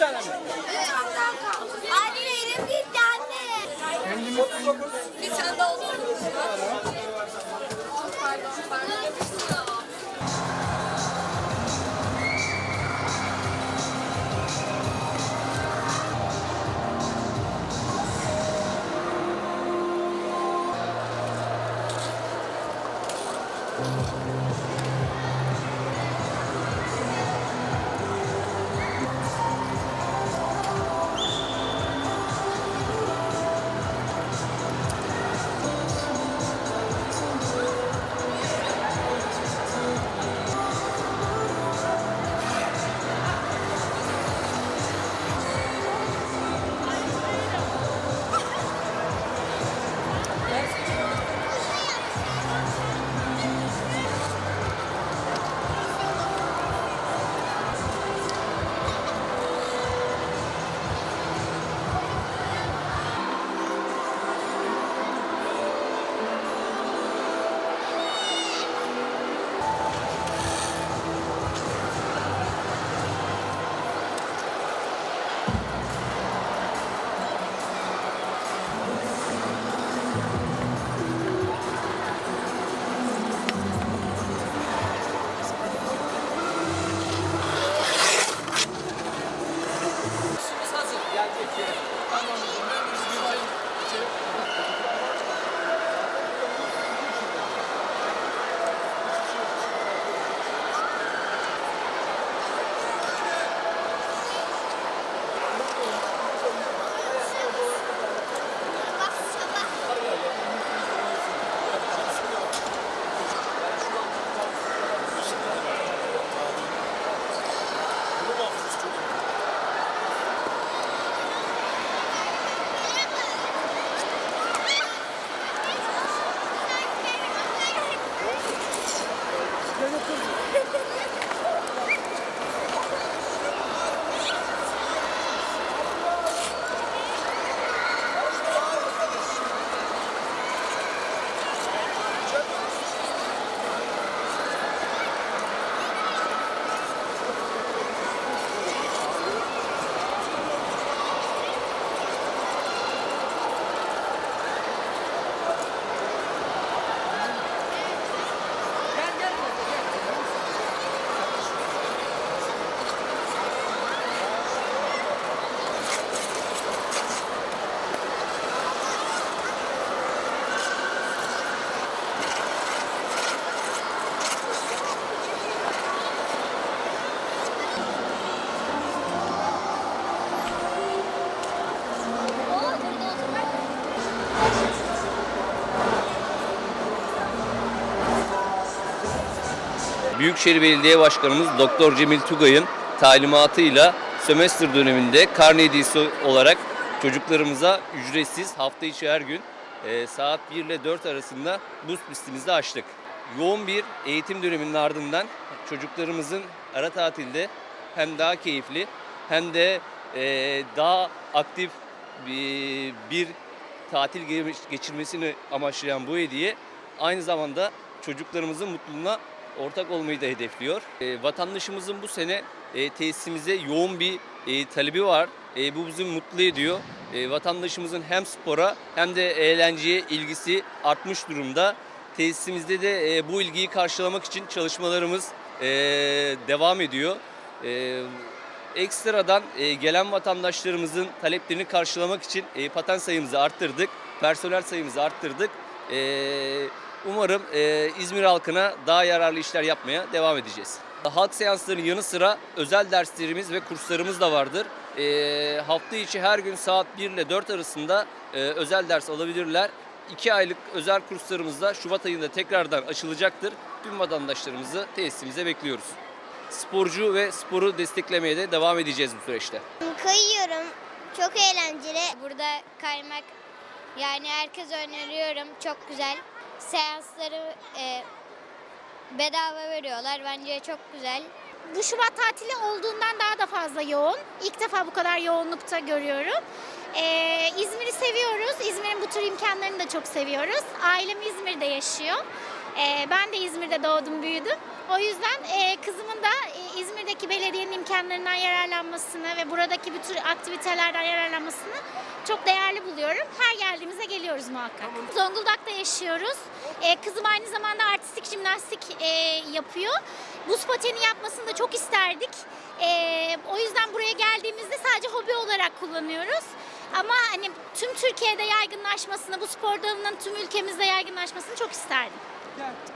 tane mi? Evet. Anne elim gitti anne. Büyükşehir Belediye Başkanımız Doktor Cemil Tugay'ın talimatıyla sömestr döneminde karne hediyesi olarak çocuklarımıza ücretsiz hafta içi her gün e, saat 1 ile 4 arasında buz pistimizi açtık. Yoğun bir eğitim döneminin ardından çocuklarımızın ara tatilde hem daha keyifli hem de e, daha aktif bir, bir tatil ge- geçirmesini amaçlayan bu hediye aynı zamanda çocuklarımızın mutluluğuna ortak olmayı da hedefliyor. E, vatandaşımızın bu sene e, tesisimize yoğun bir e, talebi var. E, bu bizi mutlu ediyor. E, vatandaşımızın hem spora hem de eğlenceye ilgisi artmış durumda. Tesisimizde de e, bu ilgiyi karşılamak için çalışmalarımız e, devam ediyor. E, ekstradan e, gelen vatandaşlarımızın taleplerini karşılamak için e, patent sayımızı arttırdık, personel sayımızı arttırdık. E, umarım e, İzmir halkına daha yararlı işler yapmaya devam edeceğiz. Halk seanslarının yanı sıra özel derslerimiz ve kurslarımız da vardır. E, hafta içi her gün saat 1 ile 4 arasında e, özel ders alabilirler. 2 aylık özel kurslarımız da Şubat ayında tekrardan açılacaktır. Tüm vatandaşlarımızı tesisimize bekliyoruz sporcu ve sporu desteklemeye de devam edeceğiz bu süreçte. Kayıyorum. Çok eğlenceli. Burada kaymak yani herkese öneriyorum. Çok güzel. Seansları e, bedava veriyorlar. Bence çok güzel. Bu Şubat tatili olduğundan daha da fazla yoğun. İlk defa bu kadar yoğunlukta görüyorum. Ee, İzmir'i seviyoruz. İzmir'in bu tür imkanlarını da çok seviyoruz. Ailem İzmir'de yaşıyor. Ee, ben de İzmir'de doğdum, büyüdüm. O yüzden e, kızımın da e, İzmir'de içindeki belediyenin imkanlarından yararlanmasını ve buradaki bütün aktivitelerden yararlanmasını çok değerli buluyorum. Her geldiğimizde geliyoruz muhakkak. Zonguldak'ta yaşıyoruz. Ee, kızım aynı zamanda artistik jimnastik e, yapıyor. Buz pateni yapmasını da çok isterdik. O yüzden buraya geldiğimizde sadece hobi olarak kullanıyoruz. Ama hani tüm Türkiye'de yaygınlaşmasını, bu spor dalının tüm ülkemizde yaygınlaşmasını çok isterdim.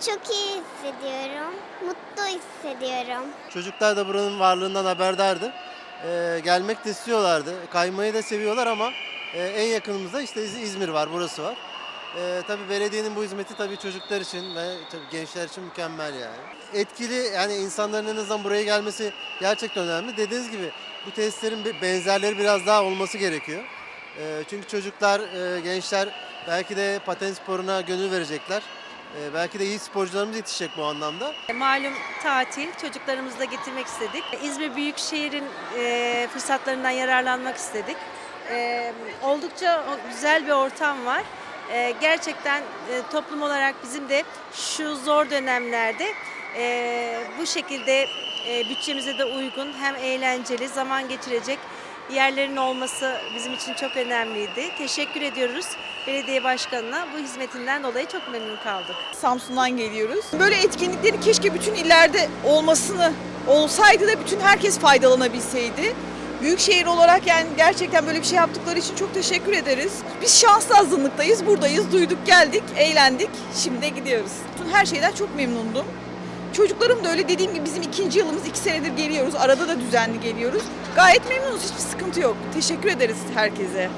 Çok iyi hissediyorum. Mutlu hissediyorum. Çocuklar da buranın varlığından haberdardı. Ee, gelmek de istiyorlardı. Kaymayı da seviyorlar ama e, en yakınımızda işte İz- İzmir var, burası var. Ee, tabii belediyenin bu hizmeti tabii çocuklar için ve tabii gençler için mükemmel yani. Etkili yani insanların en azından buraya gelmesi gerçekten önemli. Dediğiniz gibi bu testlerin benzerleri biraz daha olması gerekiyor. Ee, çünkü çocuklar, e, gençler belki de paten sporuna gönül verecekler. Ee, belki de iyi sporcularımız yetişecek bu anlamda. Malum tatil, çocuklarımızı da getirmek istedik. İzmir Büyükşehir'in e, fırsatlarından yararlanmak istedik. E, oldukça güzel bir ortam var. E, gerçekten e, toplum olarak bizim de şu zor dönemlerde e, bu şekilde e, bütçemize de uygun hem eğlenceli, zaman geçirecek yerlerin olması bizim için çok önemliydi. Teşekkür ediyoruz belediye başkanına. Bu hizmetinden dolayı çok memnun kaldık. Samsun'dan geliyoruz. Böyle etkinliklerin keşke bütün illerde olmasını olsaydı da bütün herkes faydalanabilseydi. Büyükşehir olarak yani gerçekten böyle bir şey yaptıkları için çok teşekkür ederiz. Biz şanslı azınlıktayız, buradayız, duyduk, geldik, eğlendik, şimdi de gidiyoruz. Her şeyden çok memnundum. Çocuklarım da öyle dediğim gibi bizim ikinci yılımız iki senedir geliyoruz. Arada da düzenli geliyoruz. Gayet memnunuz, hiçbir sıkıntı yok. Teşekkür ederiz herkese.